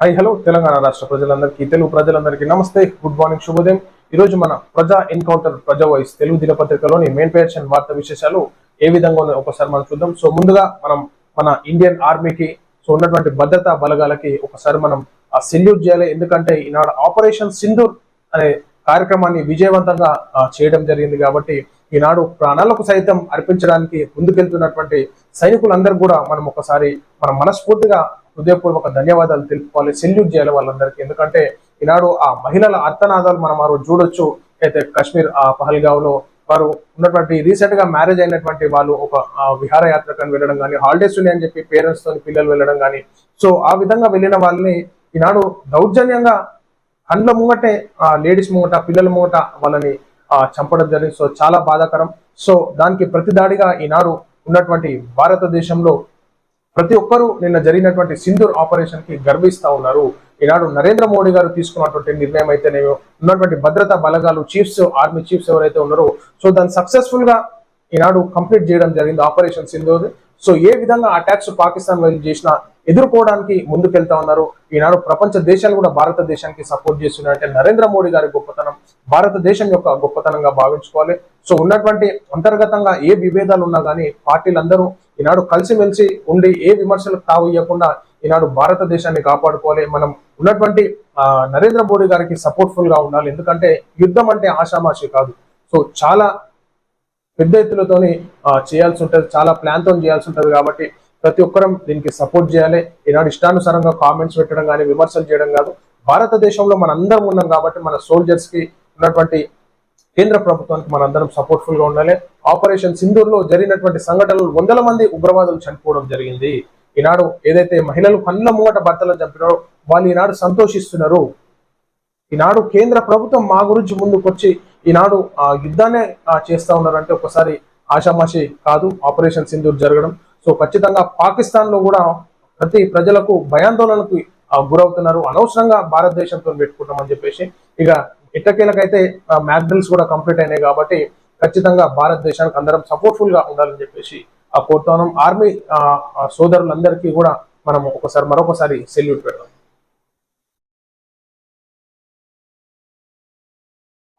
High hello Telangana రాష్ట్ర ప్రజలందరికీ తెలుగు ప్రజలందరికీ నమస్తే గుడ్ మార్నింగ్ శుభోదయం. ఈ రోజు మన ప్రజా ఎన్కౌంటర్ ప్రజా వాయిస్ తెలుగు దినపత్రికలోని మెయిన్ పేజ్ వార్త విశేషాలు ఏ విధంగా ఒకసారి మనం చూద్దాం. సో ముందుగా మనం మన ఇండియన్ ఆర్మీకి సో ఉన్నటువంటి భద్రతా బలగాలకి ఒకసారి మనం సెల్యూట్ చేయాలి. ఎందుకంటే ఈనాడు ఆపరేషన్ సింధూర్ అనే కార్యక్రమాన్ని విజయవంతంగా చేయడం జరిగింది కాబట్టి ఈనాడు ప్రాణాలకు సైతం అర్పించడానికి ముందుకెళ్తున్నటువంటి సైనికులందరూ కూడా మనం ఒకసారి మనం మనస్ఫూర్తిగా హృదయపూర్వక ధన్యవాదాలు తెలుపుకోవాలి. సెల్యూట్ చేయాలి వాళ్ళందరికీ. ఎందుకంటే ఈనాడు ఆ మహిళల అర్థనాదాలు మనం ఆ రోజు చూడొచ్చు. అయితే కాశ్మీర్ ఆ పహల్గావ్లో వారు ఉన్నటువంటి రీసెంట్గా మ్యారేజ్ అయినటువంటి వాళ్ళు ఒక విహారయాత్ర విహారయాత్రకని వెళ్ళడం కానీ హాలిడేస్ ఉన్నాయని చెప్పి పేరెంట్స్ తోని పిల్లలు వెళ్ళడం కానీ సో ఆ విధంగా వెళ్ళిన వాళ్ళని ఈనాడు దౌర్జన్యంగా అండ్ల ముంగటే ఆ లేడీస్ ముంగట పిల్లల ముంగట వాళ్ళని ఆ చంపడం జరిగింది. సో చాలా బాధాకరం. సో దానికి ప్రతిదాడిగా ఈనాడు ఉన్నటువంటి భారతదేశంలో ప్రతి ఒక్కరూ నిన్న జరిగినటువంటి సింధూర్ ఆపరేషన్కి గర్విస్తా ఉన్నారు. ఈనాడు నరేంద్ర మోడీ గారు తీసుకున్నటువంటి నిర్ణయం అయితేనేమో ఉన్నటువంటి భద్రతా బలగాలు చీఫ్స్ ఆర్మీ చీఫ్స్ ఎవరైతే ఉన్నారో సో దాన్ని సక్సెస్ఫుల్గా ఈనాడు కంప్లీట్ చేయడం జరిగింది. ఆపరేషన్ సింధూర్ సో ఏ విధంగా అటాక్స్ పాకిస్తాన్ వైపు చేసినా ఎదుర్కోవడానికి ముందుకెళ్తా ఉన్నారు? ఈనాడు ప్రపంచ దేశాలు కూడా భారతదేశానికి సపోర్ట్ చేస్తున్నారంటే నరేంద్ర మోడీ గారి గొప్పతనం భారతదేశం యొక్క గొప్పతనంగా భావించుకోవాలి. సో ఉన్నటువంటి అంతర్గతంగా ఏ విభేదాలు ఉన్నా కానీ పార్టీలందరూ ఈనాడు కలిసిమెలిసి ఉండి ఏ విమర్శలకు తావు ఇవ్వకుండా ఈనాడు భారతదేశాన్ని కాపాడుకోవాలి. మనం ఉన్నటువంటి ఆ, నరేంద్ర మోడీ గారికి సపోర్ట్ఫుల్గా ఉండాలి. ఎందుకంటే యుద్ధం అంటే ఆషామాషి కాదు. సో చాలా పెద్ద ఎత్తులతోని చేయాల్సి ఉంటుంది. చాలా ప్లాన్తో చేయాల్సి ఉంటుంది కాబట్టి ప్రతి ఒక్కరం దీనికి సపోర్ట్ చేయాలి. ఈనాడు ఇష్టానుసారంగా కామెంట్స్ పెట్టడం కానీ విమర్శలు చేయడం కాదు. భారతదేశంలో మన అందరం ఉన్నాం కాబట్టి మన సోల్జర్స్కి ఉన్నటువంటి కేంద్ర ప్రభుత్వానికి మనందరం సపోర్ట్ఫుల్గా ఉండాలి. ఆపరేషన్ సింధూర్లో జరిగినటువంటి సంఘటనలు వందల మంది ఉగ్రవాదులు చనిపోవడం జరిగింది. ఈనాడు ఏదైతే మహిళలు కళ్ళ ముంగట భర్తలను చంపినారో వాళ్ళు ఈనాడు సంతోషిస్తున్నారు. ఈనాడు కేంద్ర ప్రభుత్వం మా గురించి ముందుకొచ్చి ఈనాడు ఆ యుద్ధాన్ని చేస్తూ ఉన్నారంటే ఒకసారి ఆషామాషి కాదు ఆపరేషన్ సింధూర్ జరగడం. సో ఖచ్చితంగా పాకిస్తాన్లో కూడా ప్రతి ప్రజలకు భయాందోళనకు గురవుతున్నారు. అనవసరంగా భారతదేశంతో పెట్టుకుంటామని చెప్పేసి ఇక ఇట్టకేలకైతే మ్యాక్ కూడా కంప్లీట్ అయినాయి కాబట్టి ఖచ్చితంగా భారతదేశానికి అందరం సపోర్ట్ఫుల్గా ఉండాలని చెప్పేసి ఆ కోరుతున్నాం. ఆర్మీ సోదరులందరికీ కూడా మనం ఒకసారి మరొకసారి సెల్యూట్ పెడదాం.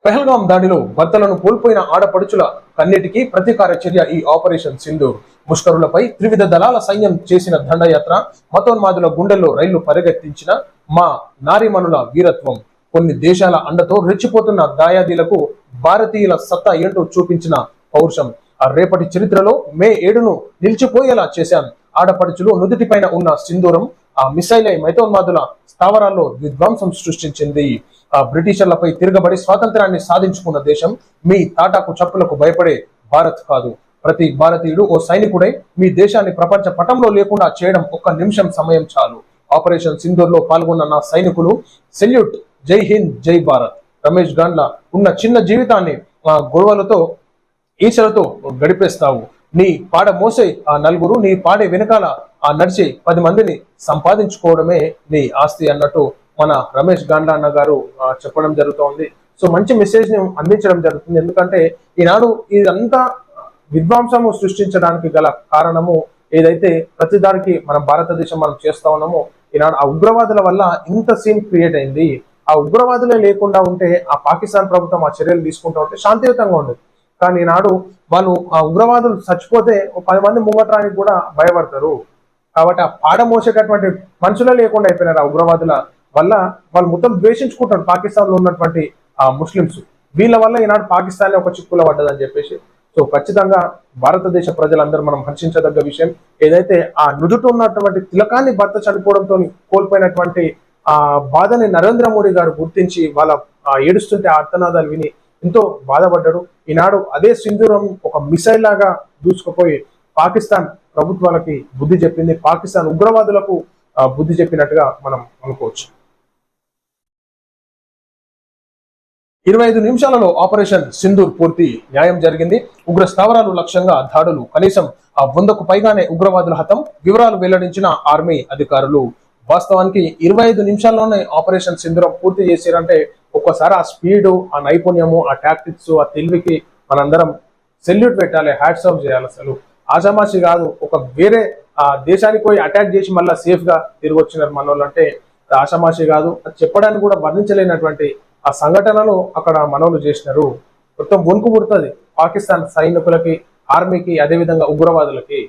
పెహల్గాం దాడిలో భర్తలను కోల్పోయిన ఆడపడుచుల కన్నిటికీ ప్రతీకార చర్య ఈ ఆపరేషన్ సింధూర్ ముష్కరులపై త్రివిధ దళాల సైన్యం చేసిన దండయాత్ర మతోన్మాదుల గుండెల్లో రైళ్ళు పరిగెత్తించిన మా నారిమణుల వీరత్వం. కొన్ని దేశాల అండతో రెచ్చిపోతున్న దాయాదీలకు భారతీయుల సత్తా ఏంటో చూపించిన పౌరుషం. ఆ రేపటి చరిత్రలో మే ఏడును నిలిచిపోయేలా చేశాం. ఆడపడుచులు నుదుటిపైన ఉన్న సింధూరం ఆ మిసైల్ మైతోన్మాదుల స్థావరాల్లో విధ్వంసం సృష్టించింది. ఆ బ్రిటిషర్లపై తిరగబడి స్వాతంత్రాన్ని సాధించుకున్న దేశం మీ తాటాకు చప్పులకు భయపడే భారత్ కాదు. ప్రతి భారతీయుడు ఓ సైనికుడై మీ దేశాన్ని ప్రపంచ పటంలో లేకుండా చేయడం ఒక్క నిమిషం సమయం చాలు. ఆపరేషన్ సింధూర్లో పాల్గొన్న నా సైనికులు సెల్యూట్ జై హింద్ జై భారత్. రమేష్ గాండ్ల ఉన్న చిన్న జీవితాన్ని ఆ గొడవలతో ఈశలతో గడిపేస్తావు. నీ పాడ మోసే ఆ నలుగురు నీ పాడే వెనకాల ఆ నడిచి పది మందిని సంపాదించుకోవడమే నీ ఆస్తి అన్నట్టు మన రమేష్ గాండ్ల అన్న గారు చెప్పడం జరుగుతోంది. సో మంచి మెసేజ్ని అందించడం జరుగుతుంది. ఎందుకంటే ఈనాడు ఇదంతా విధ్వంసము సృష్టించడానికి గల కారణము ఏదైతే ప్రతిదానికి మన భారతదేశం మనం చేస్తా ఉన్నామో ఈనాడు ఆ ఉగ్రవాదుల వల్ల ఇంత సీన్ క్రియేట్ అయింది. ఆ ఉగ్రవాదులే లేకుండా ఉంటే ఆ పాకిస్తాన్ ప్రభుత్వం ఆ చర్యలు తీసుకుంటా ఉంటే శాంతియుతంగా ఉండదు. కానీ ఈనాడు వాళ్ళు ఆ ఉగ్రవాదులు చచ్చిపోతే పది మంది ముంగట్రానికి కూడా భయపడతారు. కాబట్టి ఆ పాడ మోసేటటువంటి మనుషులే లేకుండా అయిపోయినారు ఆ ఉగ్రవాదుల వల్ల వాళ్ళు మొత్తం ద్వేషించుకుంటారు పాకిస్తాన్లో ఉన్నటువంటి ఆ ముస్లింస్ వీళ్ళ వల్ల ఈనాడు పాకిస్తాన్ ఒక చిక్కుల పడ్డదని చెప్పేసి. సో ఖచ్చితంగా భారతదేశ ప్రజలందరూ మనం హర్షించదగ్గ విషయం. ఏదైతే ఆ నుదుట ఉన్నటువంటి తిలకాన్ని భర్త చనిపోవడంతో కోల్పోయినటువంటి ఆ బాధని నరేంద్ర మోడీ గారు గుర్తించి వాళ్ళ ఆ ఏడుస్తుంటే ఆ అర్థనాదాలు విని ఎంతో బాధపడ్డాడు. ఈనాడు అదే సింధూరం ఒక మిసైల్ లాగా దూసుకుపోయి పాకిస్తాన్ ప్రభుత్వాలకి బుద్ధి చెప్పింది పాకిస్తాన్ ఉగ్రవాదులకు బుద్ధి చెప్పినట్టుగా మనం అనుకోవచ్చు. ఇరవై ఐదు నిమిషాలలో ఆపరేషన్ సింధూర్ పూర్తి న్యాయం జరిగింది. ఉగ్ర స్థావరాలు లక్ష్యంగా దాడులు కనీసం ఆ వందకు పైగానే ఉగ్రవాదుల హతం వివరాలు వెల్లడించిన ఆర్మీ అధికారులు. వాస్తవానికి ఇరవై ఐదు నిమిషాల్లోనే ఆపరేషన్ సింధూరం పూర్తి చేశారంటే ఒక్కసారి ఆ స్పీడ్ ఆ నైపుణ్యము ఆ టాక్టిక్స్ ఆ తెలివికి మనందరం సెల్యూట్ పెట్టాలి హ్యాట్స్ ఆఫ్ చేయాలి అసలు. ఆషామాషి కాదు ఒక వేరే ఆ దేశానికి పోయి అటాక్ చేసి మళ్ళీ సేఫ్గా తిరిగి వచ్చినారు మన వాళ్ళు అంటే ఆషామాషి కాదు అది చెప్పడానికి కూడా వర్ణించలేనటువంటి ఆ సంఘటనలు అక్కడ మనవలు చేసినారు. మొత్తం వణుకు పుడుతుంది పాకిస్తాన్ సైనికులకి ఆర్మీకి అదేవిధంగా ఉగ్రవాదులకి.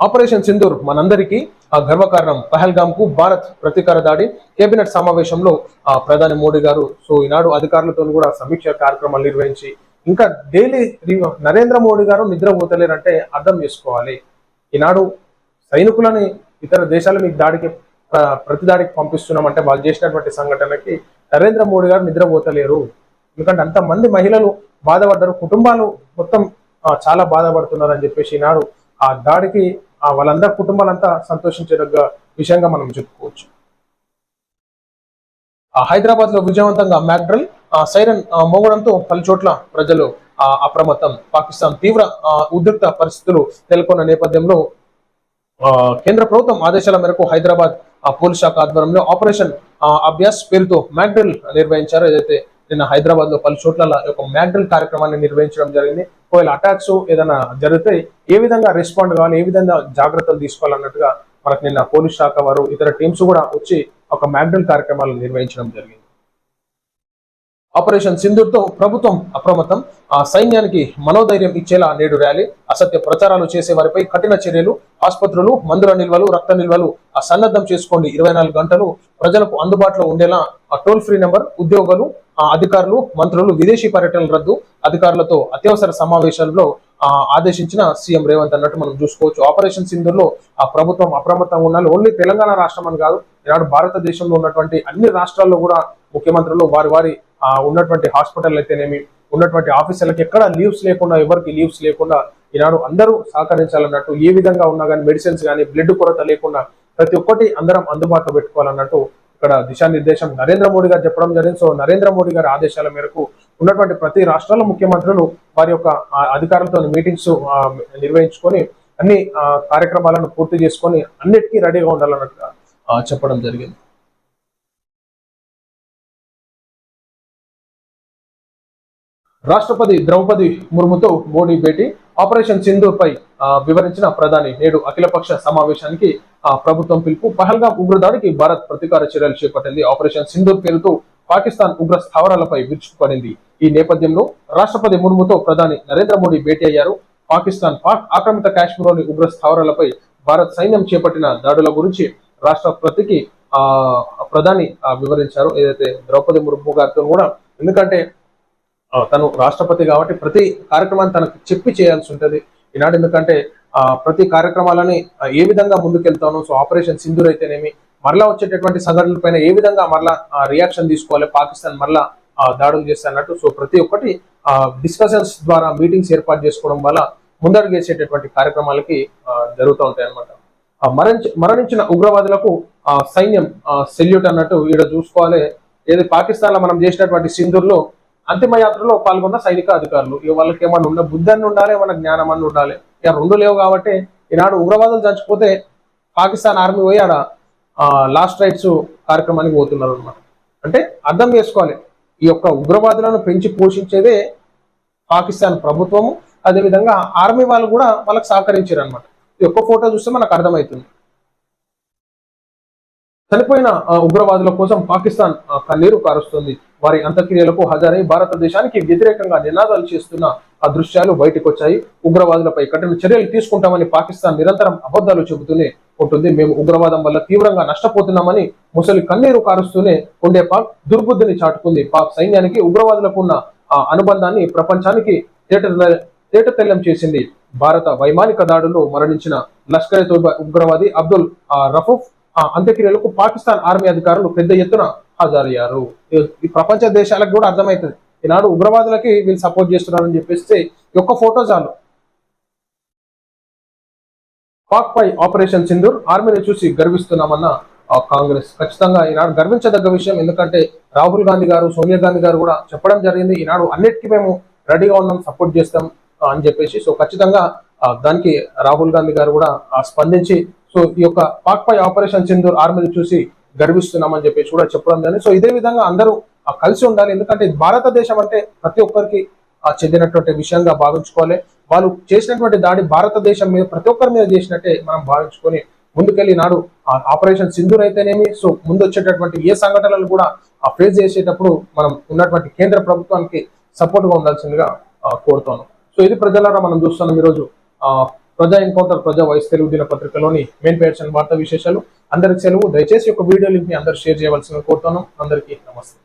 ఆపరేషన్ సింధూర్ మనందరికీ ఆ గర్వకారణం. పహల్గామ్కు భారత్ ప్రతీకార దాడి కేబినెట్ సమావేశంలో ఆ ప్రధాని మోడీ గారు. సో ఈనాడు అధికారులతో కూడా సమీక్ష కార్యక్రమాలు నిర్వహించి ఇంకా డైలీ నరేంద్ర మోడీ గారు నిద్రపోతలేరంటే అర్థం చేసుకోవాలి. ఈనాడు సైనికులని ఇతర దేశాల మీకు దాడికి ప్రతి దాడికి పంపిస్తున్నామంటే వాళ్ళు చేసినటువంటి సంఘటనకి నరేంద్ర మోడీ గారు నిద్రపోతలేరు ఎందుకంటే అంతమంది మహిళలు బాధపడ్డారు కుటుంబాలు మొత్తం చాలా బాధపడుతున్నారు అని చెప్పేసి ఈనాడు ఆ దాడికి వాళ్ళందరి కుటుంబాలంతా సంతోషించదగ్గ విషయంగా మనం చెప్పుకోవచ్చు. ఆ హైదరాబాద్లో విజయవంతంగా మ్యాక్డ్రల్ సైరన్ మోగడంతో పలు చోట్ల ప్రజలు ఆ, అప్రమత్తం. పాకిస్తాన్ తీవ్ర ఉద్రిక్త పరిస్థితులు నెలకొన్న నేపథ్యంలో ఆ, కేంద్ర ప్రభుత్వం ఆదేశాల మేరకు హైదరాబాద్ పోలీస్ శాఖ ఆధ్వర్యంలో ఆపరేషన్ అభ్యాస్ పేరుతో మ్యాగ్డ్రిల్ నిర్వహించారు. ఏదైతే నిన్న హైదరాబాద్లో పలు చోట్ల ఒక మ్యాగ్డ్రిల్ కార్యక్రమాన్ని నిర్వహించడం జరిగింది ఒకవేళ అటాక్స్ ఏదైనా జరిగితే ఏ విధంగా రెస్పాండ్ కావాలి ఏ విధంగా జాగ్రత్తలు తీసుకోవాలన్నట్టుగా మనకు నిన్న పోలీస్ శాఖ వారు ఇతర టీమ్స్ కూడా వచ్చి ఒక మ్యాగ్డ్రిల్ కార్యక్రమాలు నిర్వహించడం జరిగింది. ఆపరేషన్ సింధూర్తో ప్రభుత్వం అప్రమత్తం. ఆ సైన్యానికి మనోధైర్యం ఇచ్చేలా నేడు ర్యాలీ. అసత్య ప్రచారాలు చేసే వారిపై కఠిన చర్యలు ఆసుపత్రులు మందుల నిల్వలు రక్త నిల్వలు ఆ సన్నద్ధం చేసుకోండి ఇరవై నాలుగు గంటలు. ప్రజలకు అందుబాటులో ఉండేలా ఆ టోల్ ఫ్రీ నెంబర్ ఉద్యోగులు ఆ అధికారులు మంత్రులు విదేశీ పర్యటనలు రద్దు అధికారులతో అత్యవసర సమావేశాల్లో ఆ, ఆదేశించిన సీఎం రేవంత్ అన్నట్టు మనం చూసుకోవచ్చు. ఆపరేషన్ సింధుల్లో ఆ ప్రభుత్వం అప్రమత్తంగా ఉండాలి. ఓన్లీ తెలంగాణ రాష్ట్రం అని కాదు ఈనాడు భారతదేశంలో ఉన్నటువంటి అన్ని రాష్ట్రాల్లో కూడా ముఖ్యమంత్రులు వారి వారి ఉన్నటువంటి హాస్పిటల్ అయితేనేమి ఉన్నటువంటి ఆఫీసర్లకు ఎక్కడ లీవ్స్ లేకుండా ఎవరికి లీవ్స్ లేకుండా ఈనాడు అందరూ సహకరించాలన్నట్టు ఏ విధంగా ఉన్నా కానీ మెడిసిన్స్ కానీ బ్లడ్ కొరత లేకుండా ప్రతి ఒక్కటి అందరం అందుబాటులో పెట్టుకోవాలన్నట్టు ఇక్కడ దిశానిర్దేశం నరేంద్ర మోడీ గారు చెప్పడం జరిగింది. సో నరేంద్ర మోడీ గారి ఆదేశాల మేరకు ఉన్నటువంటి ప్రతి రాష్ట్రాల ముఖ్యమంత్రులు వారి యొక్క అధికారులతో మీటింగ్స్ నిర్వహించుకొని అన్ని కార్యక్రమాలను పూర్తి చేసుకొని అన్నిటికీ రెడీగా ఉండాలన్నట్టుగా చెప్పడం జరిగింది. రాష్ట్రపతి ద్రౌపది ముర్ముతో మోడీ భేటీ. ఆపరేషన్ సింధూర్పై వివరించిన ప్రధాని నేడు అఖిలపక్ష సమావేశానికి ఆ, ప్రభుత్వం పిలుపు. పహల్గా ఉగ్రదాడికి భారత్ ప్రతీకార చర్యలు చేపట్టింది. ఆపరేషన్ సింధూర్ పేరుతో పాకిస్తాన్ ఉగ్ర స్థావరాలపై విరుచుకుపడింది. ఈ నేపథ్యంలో రాష్ట్రపతి ముర్ముతో ప్రధాని నరేంద్ర మోడీ భేటీ అయ్యారు. పాకిస్తాన్ పాక్ ఆక్రమిత కాశ్మీర్లోని ఉగ్ర స్థావరాలపై భారత్ సైన్యం చేపట్టిన దాడుల గురించి రాష్ట్రపతికి ఆ ప్రధాని వివరించారు. ఏదైతే ద్రౌపది ముర్ము గారితో కూడా ఎందుకంటే తను రాష్ట్రపతి కాబట్టి ప్రతి కార్యక్రమాన్ని తనకు చెప్పి చేయాల్సి ఉంటుంది. ఈనాడు ఎందుకంటే ప్రతి కార్యక్రమాలని ఏ విధంగా ముందుకెళ్తాను సో ఆపరేషన్ సింధూర్ అయితేనేమి మరలా వచ్చేటటువంటి సంఘటనల పైన ఏ విధంగా మరలా రియాక్షన్ తీసుకోవాలి పాకిస్తాన్ మరలా దాడులు చేస్తే అన్నట్టు సో ప్రతి ఒక్కటి డిస్కషన్స్ ద్వారా మీటింగ్స్ ఏర్పాటు చేసుకోవడం వల్ల ముందడుగు వేసేటటువంటి కార్యక్రమాలకి జరుగుతూ ఉంటాయి అనమాట మరణించి మరణించిన ఉగ్రవాదులకు సైన్యం సెల్యూట్ అన్నట్టు ఈడ చూసుకోవాలి. ఏది పాకిస్తాన్లో మనం చేసినటువంటి సింధూర్లో అంతిమయాత్రలో పాల్గొన్న సైనిక అధికారులు. వాళ్ళకి ఏమన్నా ఉన్న బుద్ధి అని ఉండాలి ఏమన్నా జ్ఞానం అని ఉండాలి. ఇక రెండు లేవు కాబట్టి ఈనాడు ఉగ్రవాదులు చచ్చిపోతే పాకిస్తాన్ ఆర్మీ పోయి ఆడ లాస్ట్ రైట్స్ కార్యక్రమానికి పోతున్నారు అనమాట అంటే అర్థం చేసుకోవాలి. ఈ యొక్క ఉగ్రవాదులను పెంచి పోషించేదే పాకిస్తాన్ ప్రభుత్వము. అదేవిధంగా ఆర్మీ వాళ్ళు కూడా వాళ్ళకి సహకరించారు అనమాట ఈ ఒక్క ఫోటో చూస్తే మనకు అర్థమవుతుంది. చనిపోయిన ఉగ్రవాదుల కోసం పాకిస్తాన్ కన్నీరు కారుస్తుంది. వారి అంత్యక్రియలకు హాజరై భారతదేశానికి వ్యతిరేకంగా నినాదాలు చేస్తున్న ఆ దృశ్యాలు బయటకు వచ్చాయి ఉగ్రవాదులపై కఠిన చర్యలు తీసుకుంటామని పాకిస్తాన్ నిరంతరం అబద్ధాలు చెబుతూనే ఉంటుంది. మేము ఉగ్రవాదం వల్ల తీవ్రంగా నష్టపోతున్నామని ముసలి కన్నీరు కారుస్తూనే ఉండే పాక్ దుర్బుద్ధిని చాటుకుంది. పాక్ సైన్యానికి ఉగ్రవాదులకు ఉన్న ఆ అనుబంధాన్ని ప్రపంచానికి తేట తేటతెల్లం చేసింది. భారత వైమానిక దాడుల్లో మరణించిన లష్కరే తోబా ఉగ్రవాది అబ్దుల్ రఫూఫ్ ఆ అంత్యక్రియలకు పాకిస్తాన్ ఆర్మీ అధికారులు పెద్ద ఎత్తున హాజరయ్యారు. ఈ- ప్రపంచ దేశాలకు కూడా అర్థమవుతుంది. ఈనాడు ఉగ్రవాదులకి వీళ్ళు సపోర్ట్ చేస్తున్నారని చెప్పేస్తే ఈ ఒక్క ఫోటో చాలు. పాక్ పై ఆపరేషన్ సింధూర్ ఆర్మీని చూసి గర్విస్తున్నామన్న కాంగ్రెస్. ఖచ్చితంగా ఈనాడు గర్వించదగ్గ విషయం ఎందుకంటే రాహుల్ గాంధీ గారు సోనియా గాంధీ గారు కూడా చెప్పడం జరిగింది. ఈనాడు అన్నిటికీ మేము రెడీగా ఉన్నాం సపోర్ట్ చేస్తాం అని చెప్పేసి. సో ఖచ్చితంగా దానికి రాహుల్ గాంధీ గారు కూడా స్పందించి సో ఈ యొక్క పాక్ పై ఆపరేషన్ సింధూర్ ఆర్మీని చూసి గర్విస్తున్నామని చెప్పేసి కూడా చెప్పడం జరిగింది. సో ఇదే విధంగా అందరూ ఆ, కలిసి ఉండాలి. ఎందుకంటే భారతదేశం అంటే ప్రతి ఒక్కరికి ఆ, చెందినటువంటి విషయంగా భావించుకోవాలి. వాళ్ళు చేసినటువంటి దాడి భారతదేశం మీద ప్రతి ఒక్కరి మీద చేసినట్టే మనం భావించుకొని ముందుకెళ్ళి నాడు ఆ ఆపరేషన్ సింధూర్ అయితేనేమి సో ముందు వచ్చేటటువంటి ఏ సంఘటనలు కూడా ఆ ఫేస్ చేసేటప్పుడు మనం ఉన్నటువంటి కేంద్ర ప్రభుత్వానికి సపోర్ట్గా ఉండాల్సిందిగా కోరుతాను సో ఇది ప్రజలారా మనం చూస్తున్నాం ఈరోజు. ప్రజా ఎన్కౌంటర్ ప్రజా వాయిస్ తెలుగు దిన పత్రికలోని మెయిన్ పేర్చిన వార్తా విశేషాలు. అందరికి సెలవు. దయచేసి ఒక వీడియో లింక్ని అందరు షేర్ చేయవలసిన కోరుతాను అందరికీ నమస్తే.